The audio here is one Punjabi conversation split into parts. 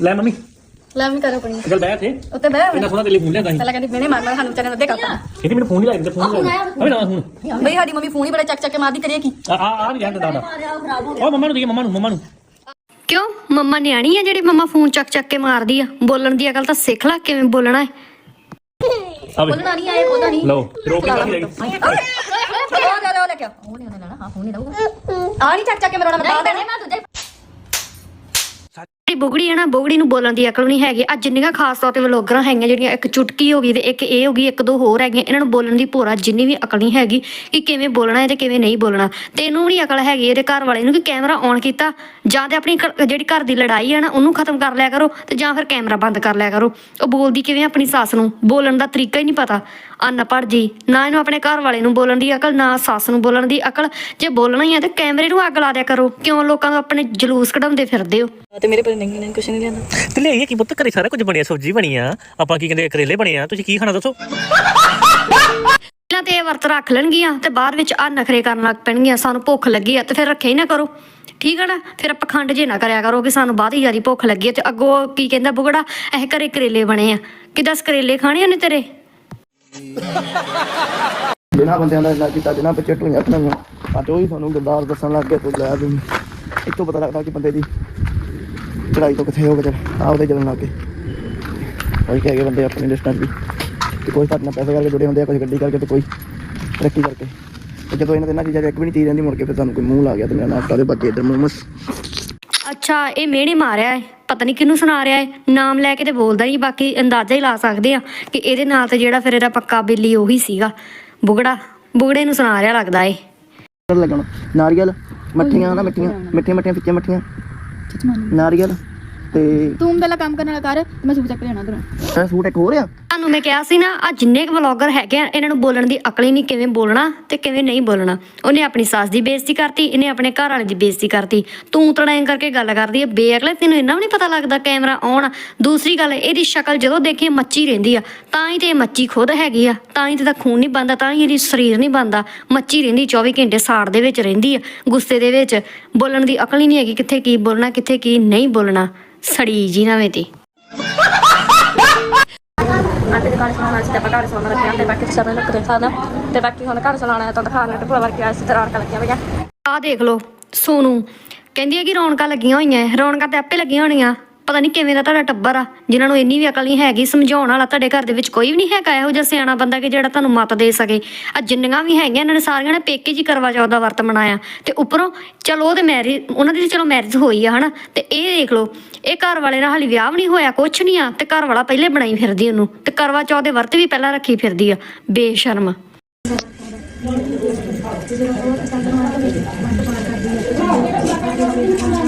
ਲੈ ਮੰਮੀ ਲੈ ਵੀ ਕਰੋ ਆਪਣੀ ਚੱਲ ਬਹਿ ਇੱਥੇ ਉੱਤੇ ਬਹਿ ਇੰਨਾ ਸੋਹਣਾ ਤੇਰੇ ਫੋਨ ਲਿਆਂਦਾ ਸੀ ਪਹਿਲਾਂ ਕਹਿੰਦੀ ਮੈਨੇ ਮਾਰ ਮਾਰ ਸਾਨੂੰ ਚਾਰੇ ਅੱਧੇ ਕਰਤਾ ਕਹਿੰਦੀ ਮੈਨੂੰ ਫੋਨ ਹੀ ਲਾਇਆ ਫੋਨ ਹੀ ਲਾਇਆ ਅਬੇ ਨਵਾਂ ਫੋਨ ਬਈ ਸਾਡੀ ਮੰਮੀ ਫੋਨ ਹੀ ਬੜਾ ਚੱਕ ਚੱਕ ਕੇ ਮਾਰਦੀ ਕਰੀਏ ਕੀ ਆ ਆ ਆ ਨਹੀਂ ਜਾਂਦਾ ਦਾਦਾ ਉਹ ਮੰਮਾ ਨੂੰ ਦੇ ਮੰਮਾ ਨੂੰ ਮੰਮਾ ਨੂੰ ਕਿਉਂ ਮੰਮਾ ਨਿਆਣੀ ਆ ਜਿਹੜੀ ਮੰਮਾ ਫੋਨ ਚੱਕ ਚੱਕ ਕੇ ਮਾਰਦੀ ਆ ਬੋਲਣ ਦੀ ਅਕਲ ਤਾਂ ਸਿੱਖ ਲੈ ਕਿਵੇਂ ਬੋਲਣਾ ਹੈ ਬੋਲਣਾ ਨਹੀਂ ਆਏ ਉਹਦਾ ਨਹੀਂ ਲਓ ਰੋਕ ਨਹੀਂ ਲੈ ਲੈ ਲੈ ਕੇ ਉਹ ਨਹੀਂ ਉਹਨੇ ਲੈਣਾ ਹਾਂ ਫੋਨ ਨਹੀਂ ਦਊਗਾ ਆ ਨਹੀਂ ਚੱਕ ਚੱਕ ਕੇ ਮੇਰਾ ਮੈਂ ਦੱਸ ਦੇਣਾ ਬੁਗੜੀ ਹੈ ਨਾ, ਬੁਗੜੀ ਨੂੰ ਬੋਲਣ ਦੀ ਅਕਲ ਨਹੀਂ ਹੈਗੀ। ਅੱਜ ਜਿੰਨੀਆਂ ਖਾਸ ਤੌਰ ਤੇ ਵਲੋਗਰਾਂ ਹੈਗੀਆਂ, ਜਿਹੜੀਆਂ ਇੱਕ ਚੁਟਕੀ ਹੋ ਗਈ ਤੇ ਇੱਕ ਇਹ ਹੋ ਗਈ, ਇੱਕ ਦੋ ਹੋਰ ਹੈਗੀਆਂ, ਇਹਨਾਂ ਨੂੰ ਬੋਲਣ ਦੀ ਭੋਰਾ ਜਿੰਨੀ ਵੀ ਅਕਲ ਨਹੀਂ ਹੈਗੀ ਕਿ ਕਿਵੇਂ ਬੋਲਣਾ ਹੈ ਤੇ ਕਿਵੇਂ ਨਹੀਂ ਬੋਲਣਾ। ਤੇ ਇਹਨੂੰ ਵੀ ਨਹੀਂ ਅਕਲ ਹੈਗੀ ਇਹਦੇ ਘਰ ਵਾਲੇ ਨੂੰ ਕਿ ਕੈਮਰਾ ਔਨ ਕੀਤਾ, ਜਾਂ ਤੇ ਆਪਣੀ ਘ- ਜਿਹੜੀ ਘਰ ਦੀ ਲੜਾਈ ਹੈ ਨਾ, ਉਹਨੂੰ ਖਤਮ ਕਰ ਲਿਆ ਕਰੋ ਤੇ ਜਾਂ ਫਿਰ ਕੈਮਰਾ ਬੰਦ ਕਰ ਲਿਆ ਕਰੋ। ਉਹ ਬੋਲਦੀ ਕਿਵੇਂ ਆਪਣੀ ਸੱਸ ਨੂੰ? ਬੋਲਣ ਦਾ ਤਰੀਕਾ ਹੀ ਨਹੀਂ ਪਤਾ। ਅਨਪੜ੍ਹ ਜੀ। ਨਾ ਇਹਨੂੰ ਆਪਣੇ ਘਰ ਵਾਲੇ ਨੂੰ ਬੋਲਣ ਦੀ ਅਕਲ ਨਾ ਸੱਸ ਨੂੰ ਬੋਲਣ ਦੀ ਅਕਲ। ਜੇ ਬੋਲਣਾ ਹੀ ਹੈ ਤੇ ਕੈਮਰੇ ਨੂੰ ਅੱਗ ਲਾ ਦਿਆ ਕਰੋ। ਕਿਉਂ ਲੋਕਾਂ ਨੂੰ ਆਪਣੇ ਜਲੂਸ ਕਢਾਉਂਦੇ ਫਿਰਦੇ ਹੋ? ਤੇ ਮੇਰੇ ਪਰ ਨਹੀਂ ਨਹੀਂ ਕੁਛ ਨਹੀਂ ਲੈਂਦਾ ਤੇ ਲਈ ਕੀ ਪੁੱਤ ਘਰੇ ਸਾਰਾ ਕੁਝ ਬਣਿਆ ਸਬਜ਼ੀ ਬਣੀ ਆ। ਆਪਾਂ ਕੀ ਕਹਿੰਦੇ ਕਰੇਲੇ ਬਣੇ ਆ। ਤੁਸੀਂ ਕੀ ਖਾਣਾ ਦੱਸੋ? ਪਹਿਲਾਂ ਤੇ ਇਹ ਵਰਤ ਰੱਖ ਲੈਣਗੀਆਂ ਤੇ ਬਾਅਦ ਵਿੱਚ ਆ ਨਖਰੇ ਕਰਨ ਲੱਗ ਪੈਣਗੀਆਂ। ਸਾਨੂੰ ਭੁੱਖ ਲੱਗੀ ਆ ਤੇ ਫਿਰ ਰੱਖੇ ਹੀ ਨਾ ਕਰੋ। ਠੀਕ ਹੈ ਨਾ? ਫਿਰ ਪਖੰਡ ਜੇ ਨਾ ਕਰਿਆ ਕਰੋ ਕਿ ਸਾਨੂੰ ਬਾਅਦ ਹੀ ਜਿਆਦੀ ਭੁੱਖ ਲੱਗੀ ਹੈ ਤੇ ਅੱਗੋਂ ਕੀ ਕਹਿੰਦਾ ਬੁਗੜਾ ਇਹ ਘਰੇ ਕਰੇਲੇ ਬਣੇ ਆ। ਕਿ ਦਸ ਕਰੇਲੇ ਖਾਣੇ ਉਹਨੇ ਤੇਰੇ? ਬਿਨਾਂ ਬੰਦਿਆਂ ਦਾ ਇਲਾਜ ਕੀਤਾ ਬਿਨਾਂ ਬੱਚੇ ਟੂਈਆਂ ਬਣਾਈਆਂ ਅੱਜ ਉਹ ਹੀ ਸਾਨੂੰ ਗੱਦਾਰ ਦੱਸਣ ਲੱਗ ਗਏ ਤੂੰ ਲੈ ਤੂੰ ਇੱਥੋਂ ਪਤਾ ਲੱਗਦਾ ਕਿ ਬੰਦੇ ਦੀ ਚੜਾਈ ਤੋਂ ਕਿੱਥੇ ਹੋ ਗਏ ਆਪਦੇ ਜਲਣ ਲੱਗ ਗਏ। ਉਹੀ ਕਹਿ ਗਏ ਬੰਦੇ ਆਪਣੀ ਲਿਸਟਾਂ 'ਚ ਵੀ ਕਿ ਕੋਈ ਤੁਹਾਡੇ ਪੈਸੇ ਕਰਕੇ ਜੁੜੇ ਹੁੰਦੇ ਆ ਕੋਈ ਗੱਡੀ ਕਰਕੇ ਤੇ ਕੋਈ ਤਰੱਕੀ ਕਰਕੇ। ਤੇ ਜਦੋਂ ਇਹਨਾਂ ਦੇ ਨਾਲ ਚੀਜ਼ਾਂ 'ਚ ਇੱਕ ਵੀ ਨਹੀਂ ਚੀਜ਼ ਰਹਿੰਦੀ, ਮੁੜ ਕੇ ਫਿਰ ਸਾਨੂੰ ਕੋਈ ਮੂੰਹ ਲਾ ਗਿਆ ਤੇ ਮੇਰਾ ਨਾਮ ਕਾਦੇ ਬੱਚੇ ਇੱਧਰ ਮੂੰਹ ਮਸ ਅੱਛਾ ਇਹ ਮਿਹਣੇ ਮਾਰਿਆ ਹੈ। ਪਤਾ ਨਹੀਂ ਕਿਹਨੂੰ ਸੁਣਾ ਰਿਹਾ ਹੈ। ਨਾਮ ਲੈ ਕੇ ਤੇ ਬੋਲਦਾ ਨਹੀਂ ਬਾਕੀ ਅੰਦਾਜ਼ਾ ਹੀ ਲਾ ਸਕਦੇ ਆ ਕਿ ਇਹਦੇ ਨਾਲ ਤੇ ਜਿਹੜਾ ਫਿਰ ਇਹਦਾ ਪੱਕਾ ਬਿੱਲੀ ਉਹੀ ਸੀਗਾ। ਬੁਗੜਾ ਬੁਗੜੇ ਨੂੰ ਸੁਣਾ ਰਿਹਾ ਲੱਗਦਾ ਏ ਲੱਗਣ। ਨਾਰੀਅਲ ਮੱਠੀਆਂ ਨਾ ਮਿੱਠੀਆਂ ਮਿੱਠੀਆਂ ਮਿੱਠੀਆਂ ਫਿੱਕੀਆਂ ਮੱਠੀਆਂ। ਨਾਰੀਅਲ। ਤੇ ਤੂੰ ਪਹਿਲਾਂ ਕੰਮ ਕਰਨ ਵਾਲਾ ਕਰ ਤੇ ਮੈਂ ਸੂਟ ਚੱਕ ਲੈਣਾ ਉਧਰੋਂ ਇਹ ਸੂਟ ਇੱਕ ਹੋਰ ਆ? ਤੁਹਾਨੂੰ ਮੈਂ ਕਿਹਾ ਸੀ ਨਾ ਆ ਜਿੰਨੇ ਕੁ ਵਲੌਗਰ ਹੈਗੇ ਆ ਇਹਨਾਂ ਨੂੰ ਬੋਲਣ ਦੀ ਅਕਲ ਹੀ ਨਹੀਂ ਕਿਵੇਂ ਬੋਲਣਾ ਤੇ ਕਿਵੇਂ ਨਹੀਂ ਬੋਲਣਾ। ਉਹਨੇ ਆਪਣੀ ਸੱਸ ਦੀ ਬੇਇੱਜ਼ਤੀ ਕਰਤੀ ਇਹਨੇ ਆਪਣੇ ਘਰ ਵਾਲੇ ਦੀ ਬੇਇੱਜ਼ਤੀ ਕਰਤੀ। ਤੂੰ ਤੜਾਂ ਕਰਕੇ ਗੱਲ ਕਰਦੀ ਹੈ ਬੇਅਕਲੇ ਤੈਨੂੰ ਇੰਨਾ ਵੀ ਨਹੀਂ ਪਤਾ ਲੱਗਦਾ ਕੈਮਰਾ ਆਉਣ। ਦੂਸਰੀ ਗੱਲ ਇਹਦੀ ਸ਼ਕਲ ਜਦੋਂ ਦੇਖੀ ਮੱਚੀ ਰਹਿੰਦੀ ਆ। ਤਾਂ ਹੀ ਤੇ ਇਹ ਮੱਚੀ ਖੁਦ ਹੈਗੀ ਆ ਤਾਂ ਹੀ ਤੇ ਦਾ ਖੂਨ ਨਹੀਂ ਬੰਦਾ ਤਾਂ ਹੀ ਇਹਦੀ ਸਰੀਰ ਨਹੀਂ ਬੰਦਾ ਮੱਚੀ ਰਹਿੰਦੀ 24 ਘੰਟੇ ਸਾੜ ਦੇ ਵਿੱਚ ਰਹਿੰਦੀ ਆ ਗੁੱਸੇ ਦੇ ਵਿੱਚ। ਬੋਲਣ ਦੀ ਅਕਲ ਹੀ ਨਹੀਂ ਹੈਗੀ ਕਿੱਥੇ ਕੀ ਬੋਲਣਾ ਕਿੱਥੇ ਕੀ ਨਹੀਂ ਬੋਲਣਾ। ਸੜੀ ਜੀ ਨਾਵੇਂ ਤੇ ਆਂਟੀ ਦੇ ਘਰ ਸਮਾਨ ਅੱਜ ਤੇ ਆਪਾਂ ਘਰ ਸਮਾਨ ਰੱਖਿਆ ਤੇ ਬਾਕੀ ਸਭ ਨੂੰ ਕੁਝ ਖਾਣਾ। ਤੇ ਬਾਕੀ ਹੁਣ ਘਰ ਚਲਾਣਾ ਤਾਂ ਦਿਖਾਣਾ ਤੇ ਭੁਲਾ ਵਰਕਿਆ ਇਸ ਤਰ੍ਹਾਂ ਰੌਣਕਾਂ ਲੱਗੀਆਂ ਹੋਈਆਂ ਆਹ ਦੇਖ ਲਓ ਸੋਨੂ। ਕਹਿੰਦੀ ਹੈ ਕਿ ਰੌਣਕਾਂ ਲੱਗੀਆਂ ਹੋਈਆਂ। ਰੌਣਕਾਂ ਤੇ ਆਪੇ ਲੱਗੀਆਂ ਹੋਣੀਆਂ। ਪਤਾ ਨਹੀਂ ਕਿਵੇਂ ਦਾ ਤੁਹਾਡਾ ਟੱਬਰ ਆ, ਜਿਨ੍ਹਾਂ ਨੂੰ ਇੰਨੀ ਵੀ ਅਕਲ ਨਹੀਂ ਹੈਗੀ, ਸਮਝਾਉਣ ਵਾਲਾ ਤੁਹਾਡੇ ਘਰ ਦੇ ਵਿੱਚ ਕੋਈ ਵੀ ਨਹੀਂ ਹੈਗਾ ਇਹੋ ਜਿਹਾ ਸਿਆਣਾ ਬੰਦਾ ਕਿ ਜਿਹੜਾ ਤੁਹਾਨੂੰ ਮਤ ਦੇ ਸਕੇ। ਆ ਜਿੰਨੀਆਂ ਵੀ ਹੈਗੀਆਂ ਇਹਨਾਂ ਨੇ ਸਾਰੀਆਂ ਨੇ ਪੇਕੇ ਜੀ ਕਰਵਾ ਚੌਥ ਦਾ ਵਰਤ ਮਨਾਇਆ। ਤੇ ਉੱਪਰੋਂ ਚਲੋ ਉਹਦੇ ਮੈਰਿਜ ਉਹਨਾਂ ਦੀ ਚਲੋ ਮੈਰਿਜ ਹੋਈ ਆ, ਹਨਾ? ਤੇ ਇਹ ਦੇਖ ਲਓ, ਇਹ ਘਰ ਵਾਲੇ ਨਾਲ ਹਾਲੇ ਵਿਆਹ ਵੀ ਨਹੀਂ ਹੋਇਆ, ਕੁਛ ਨਹੀਂ ਆ, ਤੇ ਘਰ ਵਾਲਾ ਪਹਿਲੇ ਬਣਾਈ ਫਿਰਦੀ ਉਹਨੂੰ। ਤੇ ਕਰਵਾ ਚੌਥ ਦੇ ਵਰਤ ਵੀ ਪਹਿਲਾਂ ਰੱਖੀ ਫਿਰਦੀ ਆ, ਬੇਸ਼ਰਮ। ਇਹ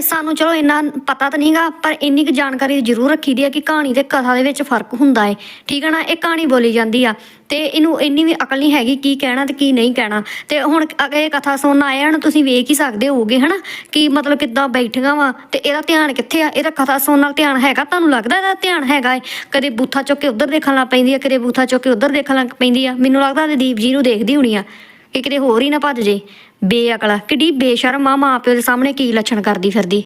ਸਾਨੂੰ ਚਲੋ ਇੰਨਾ ਪਤਾ ਤਾਂ ਨਹੀਂਗਾ, ਪਰ ਇੰਨੀ ਕੁ ਜਾਣਕਾਰੀ ਜ਼ਰੂਰ ਰੱਖੀ ਦੀ ਹੈ ਕਿ ਕਹਾਣੀ ਤੇ ਕਥਾ ਦੇ ਵਿੱਚ ਫ਼ਰਕ ਹੁੰਦਾ ਹੈ ਠੀਕ ਹੈ ਨਾ? ਇਹ ਕਹਾਣੀ ਬੋਲੀ ਜਾਂਦੀ ਆ। ਤੇ ਇਹਨੂੰ ਇੰਨੀ ਵੀ ਅਕਲ ਨਹੀਂ ਹੈਗੀ ਕੀ ਕਹਿਣਾ ਤੇ ਕੀ ਨਹੀਂ ਕਹਿਣਾ। ਤੇ ਹੁਣ ਅਗੇ ਇਹ ਕਥਾ ਸੁਣਨ ਆਏ ਹਨ ਤੁਸੀਂ ਵੇਖ ਹੀ ਸਕਦੇ ਹੋਗੇ ਹਨਾ? ਕਿ ਮਤਲਬ ਕਿੱਦਾਂ ਬੈਠੀਆਂ ਵਾ ਤੇ ਇਹਦਾ ਧਿਆਨ ਕਿੱਥੇ ਆ? ਇਹਦਾ ਕਥਾ ਸੁਣਨ ਨਾਲ ਧਿਆਨ ਹੈਗਾ? ਤੁਹਾਨੂੰ ਲੱਗਦਾ ਇਹਦਾ ਧਿਆਨ ਹੈਗਾ ਏ? ਕਦੇ ਬੂਥਾ ਚੁੱਕ ਕੇ ਉਧਰ ਦੇਖਣ ਲੱਗ ਪੈਂਦੀ ਆ, ਕਦੇ ਬੂਥਾ ਚੁੱਕ ਕੇ ਉਧਰ ਦੇਖਣ ਲੱਗ ਪੈਂਦੀ ਆ? ਮੈਨੂੰ ਲੱਗਦਾ ਦੀਪ ਜੀ ਨੂੰ ਦੇਖਦੀ ਹੋਣੀ ਆ। ਕਿ ਕਿਤੇ ਹੋਰ ਹੀ ਨਾ ਭੱਜ ਜੇ। ਬੇਅਕਲ ਕਿੱਡੀ ਬੇਸ਼ਰਮ ਆ ਮਾਂ ਪਿਓ ਦੇ ਸਾਹਮਣੇ ਕੀ ਲੱਛਣ ਕਰਦੀ ਫਿਰਦੀ।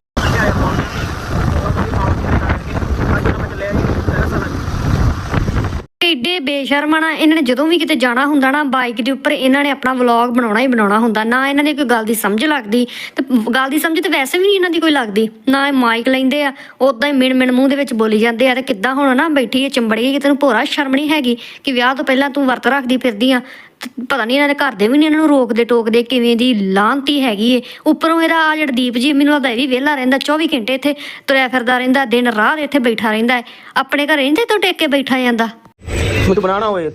ਏਡੇ ਬੇਸ਼ਰਮ ਨਾ, ਇਹਨਾਂ ਨੇ ਜਦੋਂ ਵੀ ਕਿਤੇ ਜਾਣਾ ਹੁੰਦਾ ਨਾ, ਬਾਈਕ ਦੇ ਉੱਪਰ ਇਹਨਾਂ ਨੇ ਆਪਣਾ ਵਲੌਗ ਬਣਾਉਣਾ ਹੀ ਬਣਾਉਣਾ ਹੁੰਦਾ। ਨਾ ਇਹਨਾਂ ਦੀ ਕੋਈ ਗੱਲ ਦੀ ਸਮਝ ਲੱਗਦੀ, ਤੇ ਗੱਲ ਦੀ ਸਮਝ ਤੇ ਵੈਸੇ ਵੀ ਨਹੀਂ ਇਹਨਾਂ ਦੀ ਕੋਈ ਲੱਗਦੀ। ਨਾ ਇਹ ਮਾਈਕ ਲੈਂਦੇ ਆ ਉਦਾਂ ਹੀ ਮਿਣ ਮਿਣ ਮੂੰਹ ਦੇ ਵਿੱਚ ਬੋਲੀ ਜਾਂਦੇ ਆ, ਤੇ ਕਿੱਦਾਂ ਹੁਣ ਨਾ ਬੈਠੀ ਇਹ ਚੰਬੜੀ ਕਿ ਤੈਨੂੰ ਭੋਰਾ ਸ਼ਰਮ ਨਹੀਂ ਹੈਗੀ ਕਿ ਵਿਆਹ ਤੋਂ ਪਹਿਲਾਂ ਤੂੰ ਵਰਤ ਰੱਖਦੀ ਫਿਰਦੀ ਆ। ਪਤਾ ਨਹੀਂ ਇਹਨਾਂ ਦੇ ਘਰ ਦੇ ਵੀ ਨਹੀਂ ਇਹਨਾਂ ਨੂੰ ਰੋਕਦੇ ਟੋਕਦੇ ਕਿਵੇਂ ਦੀ ਲਾਂਤੀ ਹੈਗੀ ਏ। ਉੱਪਰੋਂ ਇਹਦਾ ਆ ਜਿਹੜਾ ਦੀਪ ਜੀ ਮੈਨੂੰ ਲੱਗਦਾ ਇਹ ਵੀ ਵਿਹਲਾ ਰਹਿੰਦਾ 24 ਘੰਟੇ ਇੱਥੇ ਤੁਰਿਆ ਫਿਰਦਾ ਰਹਿੰਦਾ ਦਿਨ ਰਾਤ ਇੱਥੇ ਬੈਠਾ ਰਹਿੰਦਾ ਆਪਣੇ ਘਰੇ ਨਹੀਂ ਤੇ ਤੋਂ ਟੇਕ ਕੇ ਬੈਠਾ ਜਾਂਦਾ। ਮੈਨੂੰ ਬਣਾਣਾ ਹੋਏ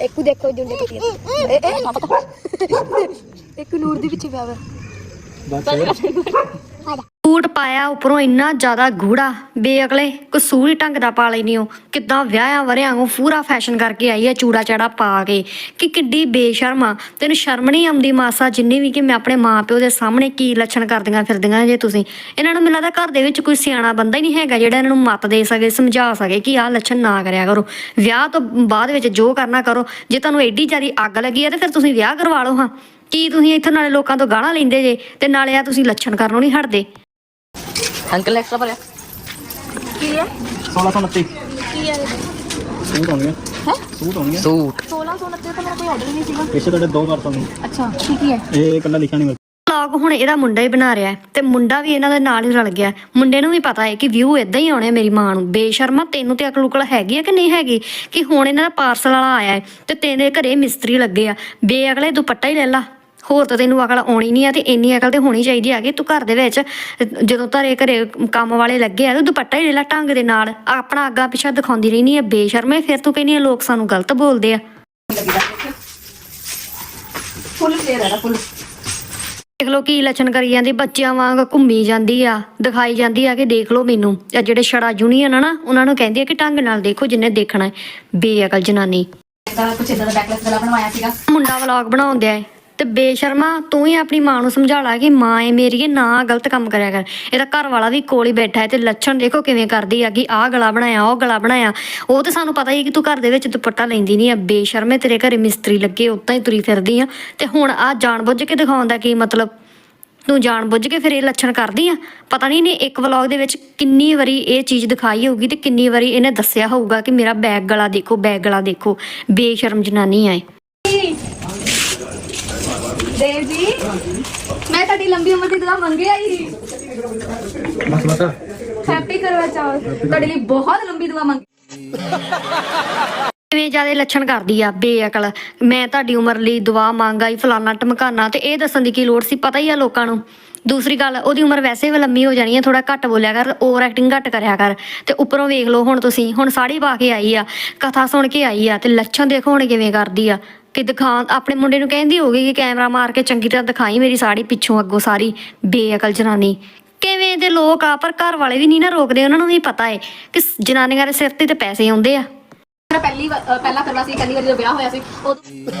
ਇੱਕੂ ਦੇਖੋ ਜੁੰਡੇ ਇਹ ਇਹ। ਪਤਾ ਇੱਕ ਨੂਰ ਦੇ ਪਿੱਛੇ ਪਿਆ ਵਾ। ਬਸ ਸੂਟ ਪਾਇਆ, ਉੱਪਰੋਂ ਇੰਨਾ ਜ਼ਿਆਦਾ ਗੂੜਾ। ਬੇਅਕਲੇ ਕਸੂਰ ਹੀ ਢੰਗ ਦਾ ਪਾ ਲੈਣੀ ਉਹ ਕਿੱਦਾਂ ਵਿਆਹਾਂ ਵਰਿਆਂ ਨੂੰ ਪੂਰਾ ਫੈਸ਼ਨ ਕਰਕੇ ਆਈ ਹੈ ਚੂੜਾ ਚਾੜਾ ਪਾ ਕੇ। ਕਿ ਕਿੱਡੀ ਬੇਸ਼ਰਮ ਆ। ਤੈਨੂੰ ਸ਼ਰਮ ਨਹੀਂ ਆਉਂਦੀ ਮਾਸਾ, ਜਿੰਨੀ ਵੀ ਕਿ ਮੈਂ ਆਪਣੇ ਮਾਪਿਓ ਦੇ ਸਾਹਮਣੇ ਕੀ ਲੱਛਣ ਕਰਦੀਆਂ ਫਿਰਦੀਆਂ ਜੇ ਤੁਸੀਂ। ਇਹਨਾਂ ਨੂੰ ਮੈਨੂੰ ਲੱਗਦਾ ਘਰ ਦੇ ਵਿੱਚ ਕੋਈ ਸਿਆਣਾ ਬੰਦਾ ਹੀ ਨਹੀਂ ਹੈਗਾ ਜਿਹੜਾ ਇਹਨਾਂ ਨੂੰ ਮਤ ਦੇ ਸਕੇ, ਸਮਝਾ ਸਕੇ ਕਿ ਆਹ ਲੱਛਣ ਨਾ ਕਰਿਆ ਕਰੋ। ਵਿਆਹ ਤੋਂ ਬਾਅਦ ਵਿੱਚ ਜੋ ਕਰਨਾ ਕਰੋ, ਜੇ ਤੁਹਾਨੂੰ ਐਡੀ ਜ਼ਿਆਦੀ ਅੱਗ ਲੱਗੀ ਹੈ ਤੇ ਫਿਰ ਤੁਸੀਂ ਵਿਆਹ ਕਰਵਾ ਲਓ ਹਾਂ। ਕੀ ਤੁਸੀਂ ਇੱਥੇ ਨਾਲੇ ਲੋਕਾਂ ਤੋਂ ਗਾਲਾਂ ਲੈਂਦੇ ਜੇ ਤੇ ਨਾਲੇ ਆ ਤੁਸੀਂ ਲੱਛਣ ਕਰਨੋਂ ਨਹੀਂ ਹਟਦੇ? ਅੰਕਲ ਐਕਸਟਰਾ ਭਰਿਆ ਕੀ ਹੈ 1629 ਕੀ ਹੈ ਸੂਟ ਹੋਣਗੇ ਹੈ ਸੂਟ ਹੋਣਗੇ ਸੂਟ 1629 ਤਾਂ ਮੇਰਾ ਕੋਈ ਆਰਡਰ ਹੀ ਨਹੀਂ ਸੀਗਾ ਇਸੇ ਤੁਹਾਡੇ ਦੋ ਵਾਰ ਤੁਹਾਨੂੰ ਅੱਛਾ ਕੀ ਕੀ ਹੈ ਇਹ ਇਕੱਲਾ ਲਿਖਿਆ ਨਹੀਂ ਵਲੌਗ ਹੁਣ ਇਹਦਾ ਮੁੰਡਾ ਹੀ ਬਣਾ ਰਿਹਾ ਤੇ ਮੁੰਡਾ ਵੀ ਇਹਨਾਂ ਦੇ ਨਾਲ ਹੀ ਰਲ ਗਿਆ। ਮੁੰਡੇ ਨੂੰ ਵੀ ਪਤਾ ਹੈ ਕਿ ਵਿਊ ਇਦਾਂ ਹੀ ਆਉਣੇ ਆ ਮੇਰੀ ਮਾਂ ਨੂੰ। ਬੇਸ਼ਰਮਾ ਤੈਨੂੰ ਤੇ ਅਕਲ ਉਕਲ ਹੈਗੀ ਆ ਕਿ ਨਹੀਂ ਹੈਗੀ? ਕਿ ਹੁਣ ਇਹਨਾਂ ਦਾ ਪਾਰਸਲ ਵਾਲਾ ਆਇਆ ਹੈ ਤੇ ਤੇਰੇ ਘਰੇ ਮਿਸਤਰੀ ਲੱਗੇ ਆ। ਬੇ ਅਗਲੇ ਦੁਪੱਟਾ ਹੀ ਲੈ ਲਾ। ਹੋਰ ਤਾਂ ਤੈਨੂੰ ਅਕਲ ਆਉਣੀ ਨਹੀਂ ਆ ਤੇ ਇੰਨੀ ਅਕਲ ਤੇ ਹੋਣੀ ਚਾਹੀਦੀ ਆ ਕਿ ਤੂੰ ਘਰ ਦੇ ਵਿੱਚ ਜਦੋਂ ਧਰੇ ਘਰੇ ਕੰਮ ਵਾਲੇ ਲੱਗੇ ਆ ਤੇ ਦੁਪੱਟਾ ਹੀ ਲੈ ਲਾ ਢੰਗ ਦੇ ਨਾਲ। ਆਪਣਾ ਅੱਗਾ ਪਿੱਛਾ ਦਿਖਾਉਂਦੀ ਰਹਿਨੀ ਆ ਬੇਸ਼ਰਮੇ ਫਿਰ ਤੂੰ ਕਹਿੰਦੀ ਆ ਲੋਕ ਸਾਨੂੰ ਗਲਤ ਬੋਲਦੇ ਆ। ਫੁੱਲ ਦੇਖ ਲਓ ਕੀ ਲੱਛਣ ਕਰੀ ਜਾਂਦੀ ਬੱਚਿਆਂ ਵਾਂਗ ਘੁੰਮੀ ਜਾਂਦੀ ਆ ਦਿਖਾਈ ਜਾਂਦੀ ਆ ਕਿ ਦੇਖ ਲਓ ਮੈਨੂੰ। ਆ ਜਿਹੜੇ ਛੜਾ ਯੂਨੀਅਨ ਆ ਨਾ ਉਹਨਾਂ ਨੂੰ ਕਹਿੰਦੀ ਆ ਕਿ ਢੰਗ ਨਾਲ ਦੇਖੋ ਜਿੰਨੇ ਦੇਖਣਾ ਬੇਅਕਲ ਜਨਾਨੀ। ਦਾ ਕੁਛ ਇਦਾਂ ਦਾ ਬੈਕਲੈਸ ਬਣਵਾਇਆ ਸੀਗਾ। ਮੁੰਡਾ ਵਲੌਗ ਬਣਾਉਂਦਿਆ ਏ। ਤੇ ਬੇਸ਼ਰਮਾ ਤੂੰ ਹੀ ਆਪਣੀ ਮਾਂ ਨੂੰ ਸਮਝਾ ਲਾ ਕਿ ਮਾਂ ਏ ਮੇਰੀ ਇਹ ਨਾ ਗਲਤ ਕੰਮ ਕਰਿਆ ਕਰ। ਇਹਦਾ ਘਰ ਵਾਲਾ ਵੀ ਕੋਲ ਹੀ ਬੈਠਾ ਹੈ ਤੇ ਲੱਛਣ ਦੇਖੋ ਕਿਵੇਂ ਕਰਦੀ ਆ ਕਿ ਆਹ ਗਲਾ ਬਣਾਇਆ, ਉਹ ਗਲਾ ਬਣਾਇਆ। ਉਹ ਤੇ ਸਾਨੂੰ ਪਤਾ ਹੀ ਕਿ ਤੂੰ ਘਰ ਦੇ ਵਿੱਚ ਦੁਪੱਟਾ ਲੈਂਦੀ ਨਹੀਂ ਆ। ਬੇਸ਼ਰਮੇ ਤੇਰੇ ਘਰੇ ਮਿਸਤਰੀ ਲੱਗੇ ਉੱਤਾਂ ਹੀ ਤੁਰੀ ਫਿਰਦੀ ਆ। ਤੇ ਹੁਣ ਆ ਜਾਣਬੁੱਝ ਕੇ ਦਿਖਾਉਣ ਦਾ ਕੀ ਮਤਲਬ? ਤੂੰ ਜਾਣਬੁੱਝ ਕੇ ਫਿਰ ਇਹ ਲੱਛਣ ਕਰਦੀ ਆ? ਪਤਾ ਨਹੀਂ ਨੇ ਇੱਕ ਵਲੌਗ ਦੇ ਵਿੱਚ ਕਿੰਨੀ ਵਾਰੀ ਇਹ ਚੀਜ਼ ਦਿਖਾਈ ਹੋਊਗੀ ਤੇ ਕਿੰਨੀ ਵਾਰੀ ਇਹਨੇ ਦੱਸਿਆ ਹੋਊਗਾ ਕਿ ਮੇਰਾ ਬੈਗ ਗਲਾ ਦੇਖੋ, ਬੈਗ ਗਲਾ ਦੇਖੋ। ਬੇਸ਼ਰਮ ਜਨਾਨੀ ਆ ਇਹ। ਦੇਵ ਜੀ ਮੈਂ ਤੁਹਾਡੀ ਲੰਬੀ ਉਮਰ ਦੀ ਦੁਆ ਮੰਗਿਆ ਹੀ ਬਸ ਬਸ ਹੈਪੀ ਕਰਵਾ ਚੌਥ ਤੁਹਾਡੇ ਲਈ ਬਹੁਤ ਲੰਬੀ ਦੁਆ ਮੰਗੀ। ਕਿਵੇਂ ਜ਼ਿਆਦਾ ਲੱਛਣ ਕਰਦੀ ਆ ਬੇਅਕਲ। ਮੈਂ ਤੁਹਾਡੀ ਉਮਰ ਲਈ ਦੁਆ ਮੰਗ ਆਈ ਫਲਾਨਾ ਟਮਕਾਨਾ ਤੇ ਇਹ ਦੱਸਣ ਦੀ ਕੀ ਲੋੜ ਸੀ ਪਤਾ ਹੀ ਆ ਲੋਕਾਂ ਨੂੰ। ਦੂਸਰੀ ਗੱਲ ਉਹਦੀ ਉਮਰ ਵੈਸੇ ਵੀ ਲੰਮੀ ਹੋ ਜਾਣੀ ਹੈ ਥੋੜਾ ਘੱਟ ਬੋਲਿਆ ਕਰ ਓਵਰ ਐਕਟਿੰਗ ਘੱਟ ਕਰਿਆ ਕਰ। ਤੇ ਉੱਪਰੋਂ ਵੇਖ ਲਓ ਹੁਣ ਤੁਸੀਂ ਹੁਣ ਸਾੜੀ ਪਾ ਕੇ ਆਈ ਆ ਕਥਾ ਸੁਣ ਕੇ ਆਈ ਆ ਤੇ ਲੱਛਣ ਦੇਖੋ ਹੁਣ ਕਿਵੇਂ ਕਰਦੀ ਆ। ਕਿ ਦਿਖਾ ਆਪਣੇ ਮੁੰਡੇ ਨੂੰ ਕਹਿੰਦੀ ਹੋਗੀ ਕਿ ਕੈਮਰਾ ਮਾਰ ਕੇ ਚੰਗੀ ਤਰ੍ਹਾਂ ਦਿਖਾਈ ਮੇਰੀ ਸਾੜੀ ਪਿੱਛੋਂ ਅੱਗੋਂ ਸਾਰੀ ਬੇਅਕਲ ਜਨਾਨੀ। ਕਿਵੇਂ ਦੇ ਲੋਕ ਆ ਪਰ ਘਰ ਵਾਲੇ ਵੀ ਨਹੀਂ ਨਾ ਰੋਕਦੇ ਉਹਨਾਂ ਨੂੰ ਵੀ ਪਤਾ ਹੈ ਕਿ ਜਨਾਨੀਆਂ ਦੇ ਸਿਰ ਤੇ ਤੇ ਪੈਸੇ ਆਉਂਦੇ ਆ। ਮੇਰਾ ਪਹਿਲੀ ਵਾਰ- ਅ, ਪਹਿਲਾ ਕਰਵਾ ਸੀ ਪਹਿਲੀ ਵਾਰੀ ਜਦੋਂ ਵਿਆਹ ਹੋਇਆ ਸੀ ਉਦੋਂ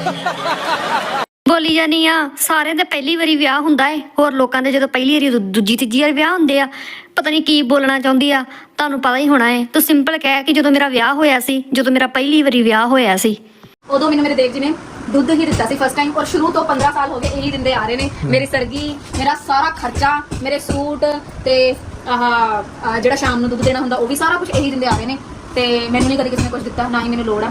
ਬੋਲੀ ਜਾਨੀ ਆ ਸਾਰਿਆਂ ਦੇ ਪਹਿਲੀ ਵਾਰੀ ਵਿਆਹ ਹੁੰਦਾ ਏ ਹੋਰ ਲੋਕਾਂ ਦੇ ਜਦੋਂ ਪਹਿਲੀ ਵਾਰੀ ਦੂਜੀ ਤੀਜੀ ਵਾਰੀ ਵਿਆਹ ਹੁੰਦੇ ਆ ਪਤਾ ਨਹੀਂ ਕੀ ਬੋਲਣਾ ਚਾਹੁੰਦੀ ਆ ਤੁਹਾਨੂੰ ਪਤਾ ਹੀ ਹੋਣਾ ਏ। ਤੂੰ ਸਿੰਪਲ ਕਹਿ ਕਿ ਜਦੋਂ ਮੇਰਾ ਵਿਆਹ ਹੋਇਆ ਸੀ ਜਦੋਂ ਮੇਰਾ ਪਹਿਲੀ ਵਾਰੀ ਵਿਆਹ ਹੋਇਆ ਸੀ। ਉਦੋਂ ਮੈਨੂੰ ਮੇਰੇ ਦੇਵ ਜੀ ਨੇ ਦੁੱਧ ਹੀ ਦਿੱਤਾ ਸੀ ਫਸਟ ਟਾਈਮ ਔਰ ਸ਼ੁਰੂ ਤੋਂ 15 ਸਾਲ ਹੋ ਗਏ ਇਹੀ ਦਿੰਦੇ ਆ ਰਹੇ ਨੇ। ਮੇਰੀ ਸਰਗੀ ਮੇਰਾ ਸਾਰਾ ਖਰਚਾ ਮੇਰੇ ਸੂਟ ਤੇ ਆਹ ਆਹ ਜਿਹੜਾ ਸ਼ਾਮ ਨੂੰ ਦੁੱਧ ਦੇਣਾ ਹੁੰਦਾ ਉਹ ਵੀ ਸਾਰਾ ਕੁਝ ਇਹੀ ਦਿੰਦੇ ਆ ਰਹੇ ਨੇ। ਤੇ ਮੈਨੂੰ ਨਹੀਂ ਕਦੇ ਕਿਸੇ ਨੇ ਕੁਝ ਦਿੱਤਾ ਨਾ ਹੀ ਮੈਨੂੰ ਲੋੜ ਆ।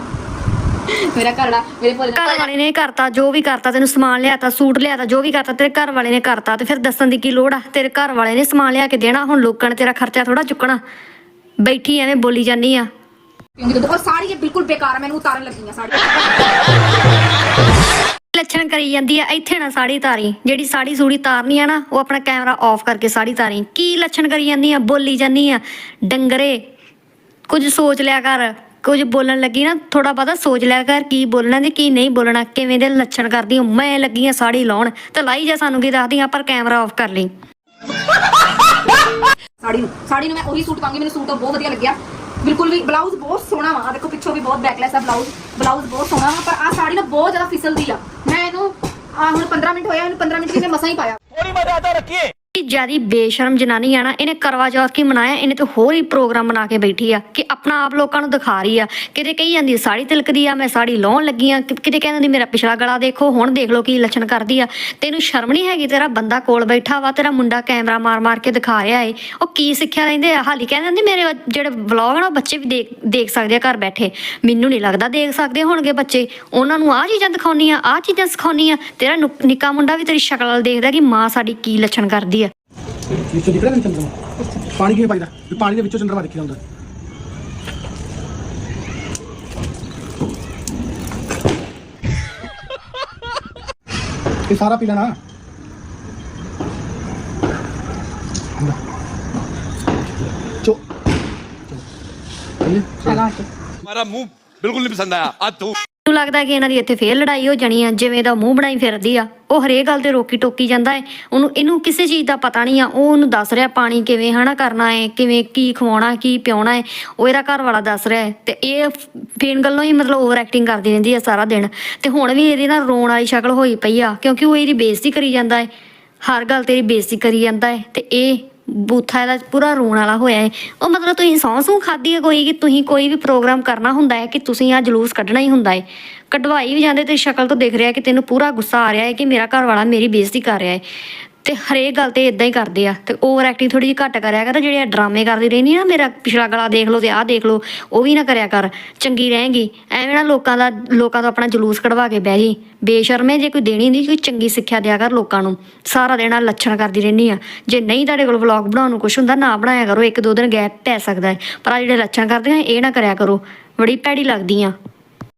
ਮੇਰਾ ਘਰ ਵਾਲਾ ਮੇਰੇ ਭੋਲੇ ਘਰ ਵਾਲੇ ਨੇ ਕਰਤਾ ਜੋ ਵੀ ਕਰਤਾ ਤੈਨੂੰ ਸਮਾਨ ਲਿਆਤਾ ਸੂਟ ਲਿਆਤਾ ਜੋ ਵੀ ਕਰਤਾ ਤੇਰੇ ਘਰ ਵਾਲੇ ਨੇ ਕਰਤਾ ਤੇ ਫਿਰ ਦੱਸਣ ਦੀ ਕੀ ਲੋੜ ਆ? ਤੇਰੇ ਘਰ ਵਾਲੇ ਨੇ ਸਮਾਨ ਲਿਆ ਕੇ ਦੇਣਾ ਹੁਣ ਲੋਕਾਂ ਨੇ ਤੇਰਾ ਖਰਚਾ ਥੋੜਾ ਚੁੱਕਣਾ। ਬੈਠੀ ਐਵੇਂ ਬੋਲੀ ਜਾਨੀ ਆ। ਕਿਉਂਕਿ ਦੁੱਧ। ਔਰ ਸਾੜੀ ਇਹ ਬਿਲਕੁਲ ਬੇਕਾਰ ਆ ਮੈਨੂੰ ਉਤਾਰਨ ਲੱਗੀਆਂ ਸਾੜੀ ਲੱਛਣ ਕਰੀ ਜਾਂਦੀ ਆ ਇੱਥੇ ਨਾ ਸਾੜੀ ਤਾਰੀ ਜਿਹੜੀ ਸਾੜੀ ਸੂੜੀ ਤਾਰਨੀ ਆ ਨਾ ਉਹ ਆਪਣਾ ਕੈਮਰਾ ਆਫ ਕਰਕੇ ਸਾੜੀ ਤਾਰੀ। ਕੀ ਲੱਛਣ ਕਰੀ ਜਾਂਦੀ ਆ? ਬੋਲੀ ਜਾਂਦੀ ਆ ਡੰਗਰੇ ਕੁਝ ਸੋਚ ਲਿਆ ਕਰ ਕੁਝ ਬੋਲਣ ਲੱਗੀ ਨਾ ਥੋੜਾ ਬਹੁਤਾ ਸੋਚ ਲਿਆ ਕਰ ਕੀ ਬੋਲਣਾ ਤੇ ਕੀ ਨਹੀਂ ਬੋਲਣਾ ਕਿਵੇਂ ਦੇ ਲੱਛਣ ਕਰਦੀ ਮੈਂ ਲੱਗੀ ਆ ਸਾੜੀ ਲਾਉਣ ਤੇ ਲਾਈ ਜਾ ਸਾਨੂੰ ਕੀ ਦੱਸਦੀ ਆ ਪਰ ਕੈਮਰਾ ਆਫ ਕਰ ਲਈ। ਸਾੜੀ ਨੂੰ ਸਾੜੀ ਨੂੰ ਮੈਂ ਉਹੀ ਸੂਟ ਪਾਉਂਗੀ ਮੈਨੂੰ ਸੂਟ ਬਹੁਤ ਵਧੀਆ ਲੱਗਿਆ। ਬਿਲਕੁਲ ਵੀ ਬਲਾਊਜ਼ ਬਹੁਤ ਸੋਹਣਾ ਵਾ। ਆਹ ਦੇਖੋ ਪਿੱਛੋਂ ਵੀ ਬਹੁਤ ਬੈਕਲੈਸ ਆ ਬਲਾਊਜ਼ ਬਲਾਊਜ਼ ਬਹੁਤ ਸੋਹਣਾ ਵਾ, ਪਰ ਆ ਸਾੜੀ ਨਾ ਬਹੁਤ ਜ਼ਿਆਦਾ ਫਿਸਲਦੀ ਆ। ਮੈਂ ਇਹਨੂੰ ਆ ਹੁਣ 15 ਮਿੰਟ ਹੋਇਆ, ਇਹਨੂੰ 15 ਮਿੰਟ ਵੀ ਮੈਂ ਮਸਾਂ ਹੀ ਪਾਇਆ। ਇਹ ਜਿਆਦੀ ਬੇਸ਼ਰਮ ਜਨਾਨੀ ਆ ਨਾ, ਇਹਨੇ ਕਰਵਾ ਚੌਥ ਕੀ ਮਨਾਇਆ? ਇਹਨੇ ਤਾਂ ਹੋਰ ਹੀ ਪ੍ਰੋਗਰਾਮ ਬਣਾ ਕੇ ਬੈਠੀ ਆ ਕਿ ਆਪਣਾ ਆਪ ਲੋਕਾਂ ਨੂੰ ਦਿਖਾ ਰਹੀ ਆ। ਕਿਤੇ ਕਹੀ ਜਾਂਦੀ, ਸਾੜੀ ਤਿਲਕਦੀ ਆ, ਮੈਂ ਸਾੜੀ ਲਾਉਣ ਲੱਗੀ ਆ। ਕਿ- ਕਿਤੇ ਕਹਿੰਦੀ, ਮੇਰਾ ਪਿਛਲਾ ਗਲਾ ਦੇਖੋ, ਹੁਣ ਦੇਖ ਲਓ ਕੀ ਲੱਛਣ ਕਰਦੀ ਆ। ਤੈਨੂੰ ਸ਼ਰਮ ਨਹੀਂ ਹੈਗੀ? ਤੇਰਾ ਬੰਦਾ ਕੋਲ ਬੈਠਾ ਵਾ, ਤੇਰਾ ਮੁੰਡਾ ਕੈਮਰਾ ਮਾਰ ਮਾਰ ਕੇ ਦਿਖਾ ਰਿਹਾ ਏ। ਉਹ ਕੀ ਸਿੱਖਿਆ ਲੈਂਦੇ ਆ? ਹਾਲੀ ਕਹਿੰਦੇ ਹੁੰਦੇ, ਮੇਰੇ ਬ- ਜਿਹੜੇ ਵਲੌਗ ਨਾ, ਉਹ ਬੱਚੇ ਵੀ ਦੇਖ ਦੇਖ ਸਕਦੇ ਆ ਘਰ ਬੈਠੇ। ਮੈਨੂੰ ਨਹੀਂ ਲੱਗਦਾ ਦੇਖ ਸਕਦੇ ਹੋਣਗੇ ਬੱਚੇ। ਉਹਨਾਂ ਨੂੰ ਆਹ ਚੀਜ਼ਾਂ ਦਿਖਾਉਣੀ ਆਹ ਚੀਜ਼ਾਂ ਸਿਖਾਉਣੀ ਆ। ਤੇਰਾ ਨੁ- ਨਿੱਕਾ ਮੁੰਡਾ ਵੀ ਤੇਰੀ ਸ਼ਕਲ ਵੱਲ ਦੇਖਦਾ ਕਿ ਮਾਂ ਸਾਡੀ ਕੀ ਲੱਛਣ ਕਰਦੀ ਆ। ਵਿੱਚੋਂ ਦਿਖ ਰਿਹਾ ਨਹੀਂ ਚੰਦਰਮਾ ਪਾਣੀ ਕਿਵੇਂ ਪਾਈਦਾ ਵੀ ਪਾਣੀ ਦੇ ਵਿੱਚੋਂ ਚੰਦਰਮਾ ਦਿਖੀ ਜਾਂਦਾ ਇਹ ਸਾਰਾ ਪੀ ਲੈਣਾ ਲੈ। ਚੋ ਚੋ। ਇਹ हमारा मुंह बिल्कुल नहीं पसंद आया आज तो ਮੈਨੂੰ ਲੱਗਦਾ ਕਿ ਇਹਨਾਂ ਦੀ ਇੱਥੇ ਫੇਰ ਲੜਾਈ ਹੋ ਜਾਣੀ ਆ, ਜਿਵੇਂ ਦਾ ਮੂੰਹ ਬਣਾਈ ਫਿਰਦੀ ਆ। ਉਹ ਹਰੇਕ ਗੱਲ ਤੇ ਰੋਕੀ ਟੋਕੀ ਜਾਂਦਾ ਹੈ। ਉਹਨੂੰ, ਇਹਨੂੰ ਕਿਸੇ ਚੀਜ਼ ਦਾ ਪਤਾ ਨਹੀਂ ਆ। ਉਹ ਉਹਨੂੰ ਦੱਸ ਰਿਹਾ ਪਾਣੀ ਕਿਵੇਂ ਹਨਾ ਕਰਨਾ ਹੈ, ਕਿਵੇਂ ਕੀ ਖਵਾਉਣਾ, ਕੀ ਪਿਉਣਾ ਹੈ। ਉਹ ਇਹਦਾ ਘਰ ਵਾਲਾ ਦੱਸ ਰਿਹਾ ਹੈ। ਤੇ ਇਹ ਫੇਨ ਗੱਲੋਂ ਹੀ ਮਤਲਬ ਓਵਰ ਐਕਟਿੰਗ ਕਰਦੀ ਰਹਿੰਦੀ ਆ ਸਾਰਾ ਦਿਨ। ਤੇ ਹੁਣ ਵੀ ਇਹਦੀ ਨਾ ਰੋਣ ਵਾਲੀ ਸ਼ਕਲ ਹੋਈ ਪਈ ਆ, ਕਿਉਂਕਿ ਉਹ ਇਹਦੀ ਬੇਇੱਜ਼ਤੀ ਕਰੀ ਜਾਂਦਾ ਹੈ। ਹਰ ਗੱਲ ਤੇਰੀ ਬੇਇੱਜ਼ਤੀ ਕਰੀ ਜਾਂਦਾ ਹੈ। ਤੇ ਇਹ ਬੂਥਾ ਇਹਦਾ ਪੂਰਾ ਰੋਣ ਵਾਲਾ ਹੋਇਆ ਹੈ। ਉਹ ਮਤਲਬ ਤੁਸੀਂ ਸਹੁੰ ਸਹੁੰ ਖਾਦੀ ਹੈ ਕੋਈ, ਕਿ ਤੁਸੀਂ ਕੋਈ ਵੀ ਪ੍ਰੋਗਰਾਮ ਕਰਨਾ ਹੁੰਦਾ ਹੈ ਕਿ ਤੁਸੀਂ ਆ ਜਲੂਸ ਕੱਢਣਾ ਹੀ ਹੁੰਦਾ ਹੈ। ਕਢਵਾਈ ਵੀ ਜਾਂਦੇ ਤੇ ਸ਼ਕਲ ਤੋਂ ਦਿਖ ਰਿਹਾ ਕਿ ਤੈਨੂੰ ਪੂਰਾ ਗੁੱਸਾ ਆ ਰਿਹਾ ਹੈ ਕਿ ਮੇਰਾ ਘਰ ਵਾਲਾ ਮੇਰੀ ਬੇਇੱਜ਼ਤੀ ਕਰ ਰਿਹਾ ਹੈ। ਤੇ ਹਰੇਕ ਗੱਲ ਤੇ ਇਦਾਂ ਹੀ ਕਰਦੇ ਆ ਤੇ ਓਵਰ ਐਕਟਿੰਗ ਥੋੜੀ ਜਿਹੀ ਘੱਟ ਕਰਿਆ ਕਰ ਜਿਹੜੇ ਡਰਾਮੇ ਕਰਦੀ ਰਹਿੰਦੀ ਨਾ, ਮੇਰਾ ਪਿਛਲਾ ਗਲਾ ਦੇਖ ਲਓ ਤੇ ਆਹ ਦੇਖ ਲਓ, ਉਹ ਵੀ ਨਾ ਕਰਿਆ ਕਰ, ਚੰਗੀ ਰਹੇਗੀ। ਐਵੇਂ ਨਾ ਲੋਕਾਂ ਦਾ, ਲੋਕਾਂ ਤੋਂ ਆਪਣਾ ਜਲੂਸ ਕਢਵਾ ਕੇ ਬਹਿ ਜੀ। ਬੇਸ਼ਰਮੇ ਜੇ ਕੋਈ ਦੇਣੀ ਨਹੀਂ ਕੋਈ ਚੰਗੀ ਸਿੱਖਿਆ ਦਿਆ ਕਰ ਲੋਕਾਂ ਨੂੰ। ਸਾਰਾ ਦਿਨ ਆਹ ਲੱਛਣ ਕਰਦੀ ਰਹਿੰਦੀ ਆ। ਜੇ ਨਹੀਂ ਤੁਹਾਡੇ ਕੋਲ ਵਲੌਗ ਬਣਾਉਣ ਨੂੰ ਕੁਝ ਹੁੰਦਾ, ਨਾ ਬਣਾਇਆ ਕਰੋ, ਇੱਕ ਦੋ ਦਿਨ ਗੈਪ ਪੈ ਸਕਦਾ ਹੈ। ਪਰ ਆ ਜਿਹੜੇ ਲੱਛਣ ਕਰਦੇ ਕਰਦੀਆਂ, ਇਹ ਨਾ ਕਰਿਆ ਕਰੋ। ਬੜੀ ਭੈੜੀ ਲੱਗਦੀ ਆ।